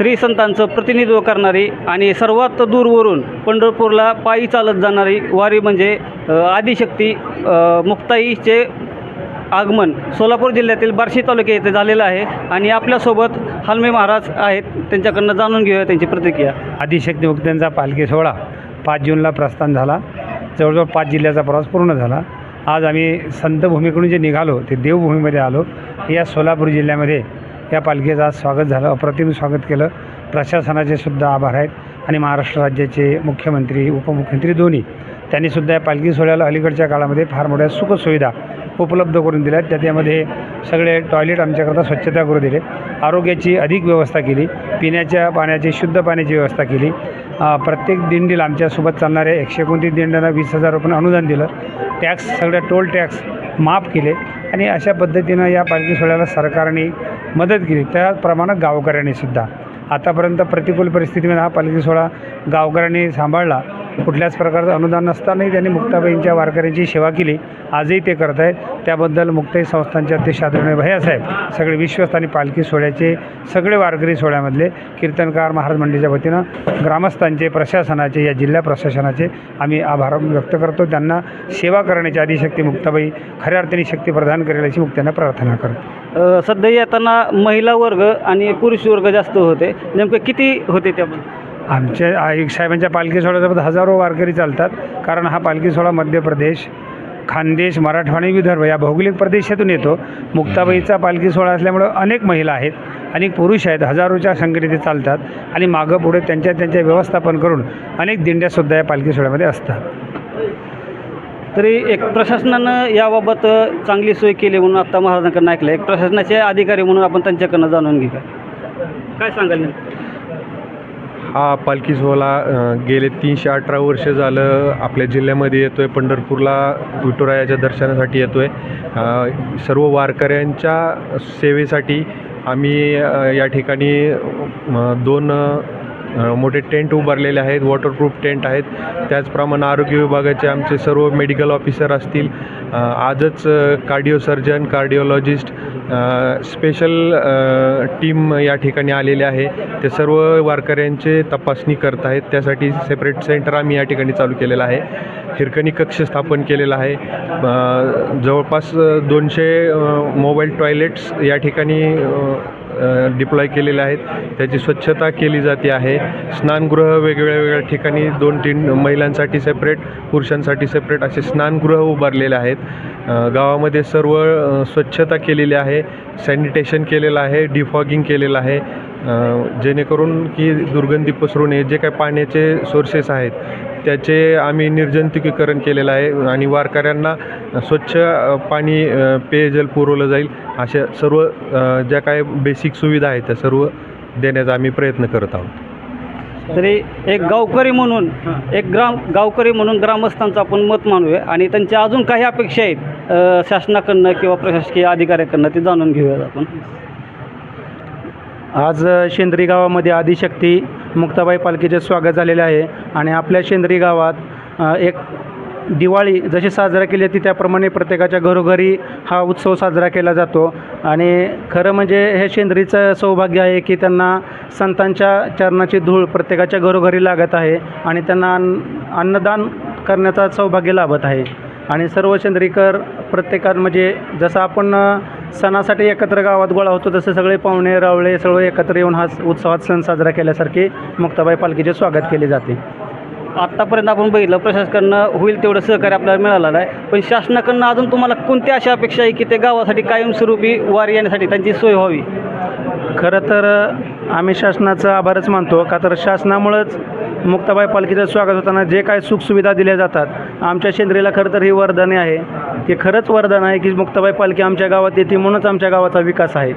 स्त्री संतांचं प्रतिनिधित्व करणारी आणि सर्वात दूरवरून पंढरपूरला पायी चालत जाणारी वारी म्हणजे आदिशक्ती मुक्ताईचे आगमन सोलापूर जिल्ह्यातील बार्शी तालुक्या येथे झालेलं आहे आणि आपल्यासोबत हालमे महाराज आहेत. त्यांच्याकडनं जाणून घेऊया त्यांची प्रतिक्रिया. आदिशक्ती मुक्त्यांचा पालखी सोहळा पाच जूनला प्रस्थान झाला. जवळजवळ पाच जिल्ह्याचा प्रवास पूर्ण झाला. आज आम्ही संतभूमीकडून जे निघालो ते देवभूमीमध्ये आलो. या सोलापूर जिल्ह्यामध्ये या पालखीचं आज स्वागत झालं. अप्रतिम स्वागत केलं. प्रशासनाचे सुद्धा आभार आहेत आणि महाराष्ट्र राज्याचे मुख्यमंत्री उपमुख्यमंत्री दोन्ही. त्यांनीसुद्धा या पालखी सोहळ्याला अलीकडच्या काळामध्ये फार मोठ्या सुखसुविधा उपलब्ध करून दिल्या आहेत त्याच्यामध्ये सगळे टॉयलेट आमच्याकरता स्वच्छता करून दिले. आरोग्याची अधिक व्यवस्था केली. पिण्याच्या पाण्याची शुद्ध पाण्याची व्यवस्था केली. प्रत्येक दिंडीला आमच्यासोबत चालणाऱ्या एकशे एकोणतीस दिंड्यांना वीस हजार रुपये अनुदान दिलं. टॅक्स सगळ्या टोल टॅक्स माफ केले. आणि अशा पद्धतीनं या पालखी सोहळ्याला सरकारने मदत केली. त्याप्रमाणे गावकऱ्यांनीसुद्धा. आतापर्यंत प्रतिकूल परिस्थितीमध्ये हा पालखी सोहळा गावकऱ्यांनी सांभाळला. कुठल्याच प्रकारचं अनुदान नसतानाही त्यांनी मुक्ताबाईंच्या वारकऱ्यांची सेवा केली. आजही ते करत आहेत. त्याबद्दल मुक्ताई संस्थांचे अध्यक्ष आदरणीय भैयासाहेब सगळे विश्वस्त आणि पालखी सोहळ्याचे सगळे वारकरी सोहळ्यामधले कीर्तनकार महाराज मंडळीच्या वतीनं ग्रामस्थांचे प्रशासनाचे या जिल्हा प्रशासनाचे आम्ही आभार व्यक्त करतो. त्यांना सेवा करण्याची आदिशक्ती मुक्ताबाई खऱ्या अर्थाने शक्ती प्रदान करेल अशी मुक्त्यांना प्रार्थना करतो. सध्या येताना महिला वर्ग आणि पुरुष वर्ग जास्त होते. नेमकं किती होते त्यामध्ये आमच्या आयुक्त साहेबांच्या पालखी सोहळ्यासोबत हजारो वारकरी चालतात. कारण हा पालखी सोहळा मध्य प्रदेश खानदेश मराठवाडा आणि विदर्भ या भौगोलिक प्रदेशातून येतो. मुक्ताबाईचा पालखी सोहळा असल्यामुळं अनेक महिला आहेत अनेक पुरुष आहेत हजारोच्या संख्येने ते चालतात आणि मागं पुढे त्यांच्या त्यांच्या व्यवस्थापन करून अनेक दिंड्यासुद्धा या पालखी सोहळ्यामध्ये असतात. तरी एक प्रशासनानं याबाबत चांगली सोय केली म्हणून आत्ता महाराजांकडून ऐकलं एक प्रशासनाचे अधिकारी म्हणून आपण त्यांच्याकडनं जाणून घेऊया. काय सांगाल हा पालखी सोहळा गेले तीनशे अठरा वर्ष झालं आपल्या जिल्ह्यामध्ये येतो आहे पंढरपूरला विठुरायाच्या दर्शनासाठी येतो आहे सर्व वारकऱ्यांच्या सेवेसाठी आम्ही या ठिकाणी दोन मोठे टेंट उभारलेले आहेत वॉटरप्रूफ टेंट आहेत. त्याचप्रमाणे आरोग्य विभागाचे आमचे सर्व मेडिकल ऑफिसर असतील आजच cardio surgeon cardiologist special team या ठिकाणी आलेले आहे. ते सर्व वारकऱ्यांचे तपासणी करत आहेत. त्यासाठी सेपरेट सेंटर आम्ही या ठिकाणी चालू केलेलं आहे. हिरकणी कक्ष स्थापन केलेला आहे. जवळपास दोनशे मोबाईल टॉयलेट्स या ठिकाणी डिप्लॉय केलेले आहेत. त्याची स्वच्छता केली जाते आहे. स्नानगृह वेगवेगळ्या वेगळ्या ठिकाणी दोन तीन महिलांसाठी सेपरेट पुरुषांसाठी सेपरेट असे स्नानगृह उभारलेले आहेत. गावामध्ये सर्व स्वच्छता केलेली आहे. सॅनिटेशन केलेलं आहे. डिफॉगिंग केलेलं आहे. जेणेकरून की दुर्गंधी पसरू नये जे काही पाण्याचे सोर्सेस आहेत त्याचे आम्ही निर्जंतुकीकरण केलेलं आहे आणि वारकऱ्यांना स्वच्छ पाणी पेयजल पुरवलं जाईल अशा सर्व ज्या काय बेसिक सुविधा आहेत त्या सर्व देण्याचा आम्ही प्रयत्न करत आहोत. तरी एक गावकरी म्हणून एक ग्राम गावकरी म्हणून ग्रामस्थांचं आपण मत मानूया आणि त्यांच्या अजून काही अपेक्षा आहेत शासनाकडनं किंवा प्रशासकीय अधिकाऱ्याकडनं ते जाणून घेऊयात आपण. आज शेंद्री गावामध्ये आदिशक्ती मुक्ताबाई पालखीचे स्वागत झालेले आहे. आणि आपल्या शेंद्री गावात एक दिवाळी जशी साजरा केली जाते त्याप्रमाणे प्रत्येकाच्या घरोघरी हा उत्सव साजरा केला जातो. आणि खरं म्हणजे हे शेंद्रीचं सौभाग्य आहे की त्यांना संतांच्या चरणाची धूळ प्रत्येकाच्या घरोघरी लागत आहे आणि त्यांना अन्न अन्नदान करण्याचा सौभाग्य लाभत आहे. आणि सर्व शेंद्रीकर प्रत्येकात म्हणजे जसं आपण सणासाठी एकत्र गावात गोळा होतो तसे सगळे पाहुणे रावळे सगळे एकत्र येऊन हा उत्सवात सण साजरा केल्यासारखे मुक्ताबाई पालखीचे स्वागत केले जाते. आत्तापर्यंत आपण बघितलं प्रशासनाकडनं होईल तेवढं सहकार्य आपल्याला मिळालेलं आहे. पण शासनाकडनं अजून तुम्हाला कोणत्या अशा अपेक्षा आहे की ते गावासाठी कायमस्वरूपी वारी येण्यासाठी त्यांची सोय व्हावी? खरं तर आम्ही शासनाचा आभारच मानतो. का तर शासनामुळंच मुक्ताबाई पालखीचं स्वागत होताना जे काय सुखसुविधा दिल्या जातात आमच्या शेंद्रीला खरं तर ही वरदाने आहे. की खरंच वरदान आहे की मुक्ताबाई पालखी आमच्या गावात येते म्हणूनच आमच्या गावाचा विकास आहे.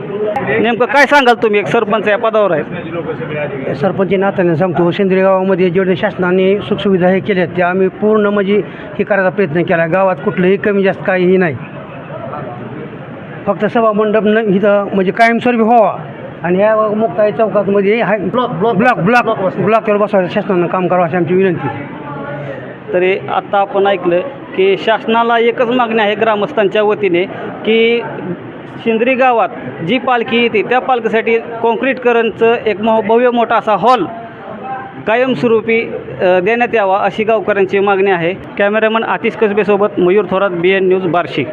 नेमकं काय सांगाल तुम्ही? एक सरपंच या पदावर आहे. सरपंच नात्याने सांगतो सेंद्रिय गावामध्ये जेवढे शासनाने सुखसुविधा हे केल्या त्या आम्ही पूर्ण म्हणजे हे करायचा प्रयत्न केला. गावात कुठलंही कमी जास्त काहीही नाही. फक्त सभामंडप न इथं म्हणजे कायमस्वरूपी व्हावा. आणि या Muktai चौकातमध्ये high block block block block ब्लॉकवर बसवायचं शासनानं काम करावं अशी आमची विनंती. तरी आत्ता आपण ऐकलं की शासनाला एकच मागणी आहे ग्रामस्थांच्या वतीने की शेंद्री गावात जी पालखी येते त्या पालखीसाठी कॉन्क्रीटकरणचं एक मो भव्य मोठा असा हॉल कायमस्वरूपी देण्यात यावा अशी गावकऱ्यांची मागणी आहे. Cameraman Atish कसबेसोबत Mayur Thorat B N news Barshi.